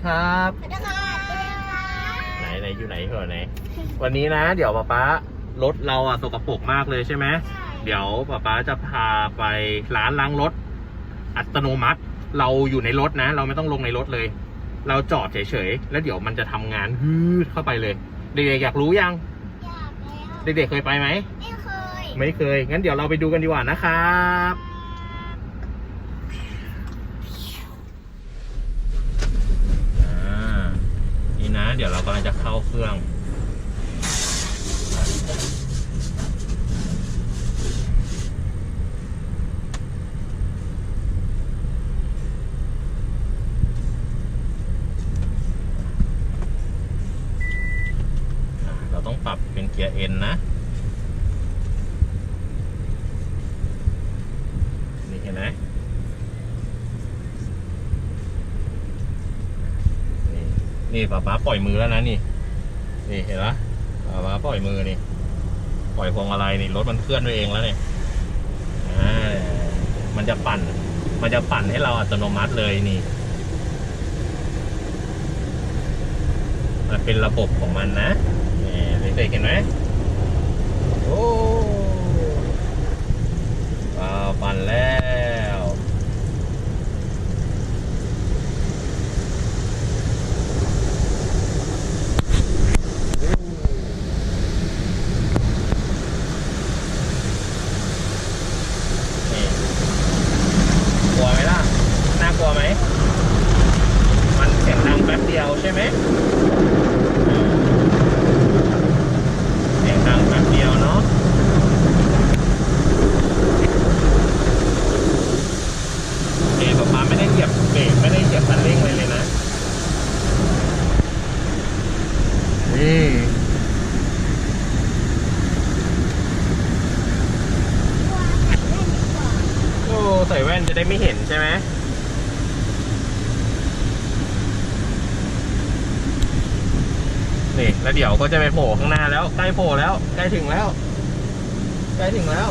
นี่ครับ สวัสดีค่ะไหนไหนอยู่ไหนเหรอไหน วันนี้นะ เดี๋ยวป๊าป๊ารถเราอะสกปรกมากเลยใช่ไหมเดี๋ยวป๊าป๊าจะพาไปร้านล้างรถ อัตโนมัติ เราอยู่ในรถนะ เราไม่ต้องลงในรถเลย เราจอดเฉยๆแล้วเดี๋ยวมันจะทำงานฮืดเข้าไปเลย เด็กๆอยากรู้ยัง อยากแล้วเด็กๆเคยไปไหม ไม่เคย ไม่เคย งั้นเดี๋ยวเราไปดูกันดีกว่านะครับอ่านี่นะ เดี๋ยวเรากำลังจะเข้าเครื่องเราต้องปรับเป็นเกียร์เอ็นนะ นี่เห็นไหม นี่ป๊าป๊าปล่อยมือแล้วนะนี่ นี่เห็นปะป๊าป๊าปล่อยมือนี่ ปล่อยพวงมาลัยนี่รถมันเคลื่อนด้วยเองแล้วเนี่อ่ามันจะปั่น มันจะปั่นให้เราอัตโนมัติเลยนี่มันเป็นระบบของมันนะนี่เด็กๆเห็นไหมโอ้ว้าวปั่นแล้ว นี่กลัวไหมล่ะ น่ากลัวไหม มันเสียงดังแป๊บ เดียวใช่ไหมเสียงดังแป๊บเดียวเนาะเอ๊ะป๊าป๊าไม่ได้เหยียบเบรกไม่ได้เหยียบคันเร่งเลยเลยนะนี่โอ้ใส่แว่นจะได้ไม่เห็นใช่ไหม นี่แล้วเดี๋ยวก็จะไปโผล่ข้างหน้าแล้วใกล้โผล่แล้วใกล้ถึงแล้วใกล้ถึงแล้ว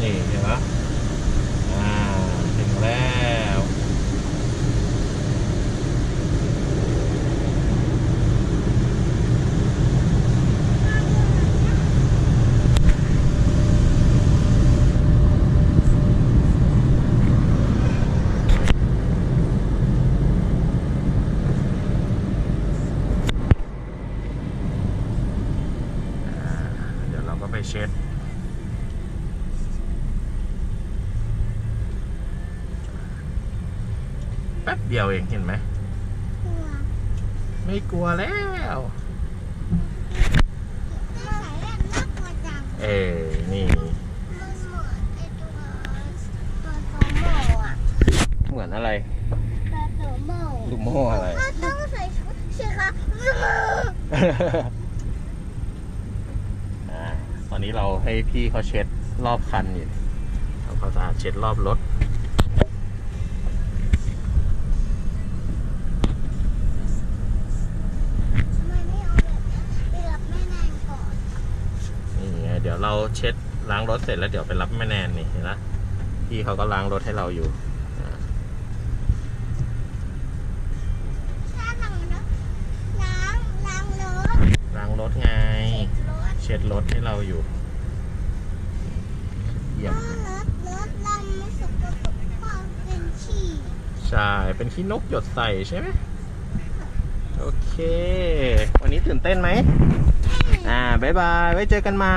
นี่เห็นปะอ่า ถึงแล้ว อ่าเดี๋ยวเราก็ ไปเช็ด แป๊บเดียวเองเห็นไหม ไม่กลัวแล้ว เอ้นี่ เหมือนอะไร ลูกโม่อะไร ต้องใส่ชุดสิคะอ่าต อนนี้เราให้พี่เขาเช็ดรอบคันอยู่ทำความสะอาดเช็ดรอบรถเอาแบบไปรับแม่นางก่อนนี่ไงเดี๋ยวเราเช็ดล้างรถเสร็จแล้วเดี๋ยวไปรับแม่แนนนี่เห็นไหมพี่เขาก็ล้างรถให้เราอยู่ ช็ดรถให้เราอยู่เยี่ยมถ้ารถรถเราไม่สกปรกเพราะเป็นฉี่ใช่ เป็นขี้นกหยดใส่ใช่ไหมโอเค วันนี้ตื่นเต้นไหม อ่า บ๊ายบาย ไว้เจอกันใหม่